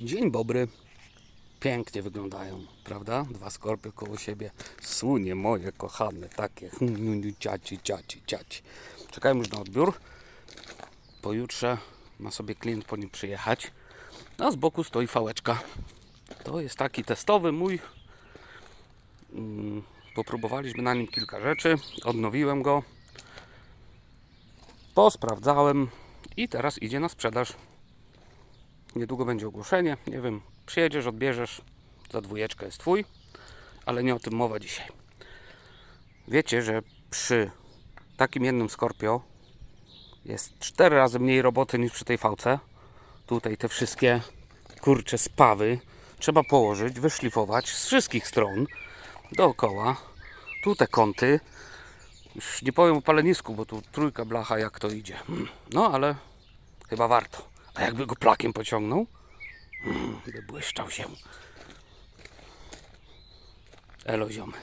Dzień dobry. Pięknie wyglądają, prawda? Dwa skorpie koło siebie. Słonie moje kochane, takie. Ciaci, ciaci, ciaci. Czekałem już na odbiór. Pojutrze ma sobie klient po nim przyjechać. A z boku stoi fałeczka. To jest taki testowy mój. Mm, Popróbowaliśmy na nim kilka rzeczy. Odnowiłem go. Posprawdzałem i teraz idzie na sprzedaż. Niedługo będzie ogłoszenie. Nie wiem, przyjedziesz, odbierzesz. Za dwójeczkę jest twój, ale nie o tym mowa dzisiaj. Wiecie, że przy takim jednym Scorpio jest cztery razy mniej roboty niż przy tej fałce. Tutaj te wszystkie kurcze spawy trzeba położyć, wyszlifować z wszystkich stron dookoła. Tu te kąty. Już nie powiem o palenisku, bo tu trójka blacha jak to idzie. Hmm. No ale chyba warto. A jakby go plakiem pociągnął, hmm, by błyszczał się. Elo ziomy.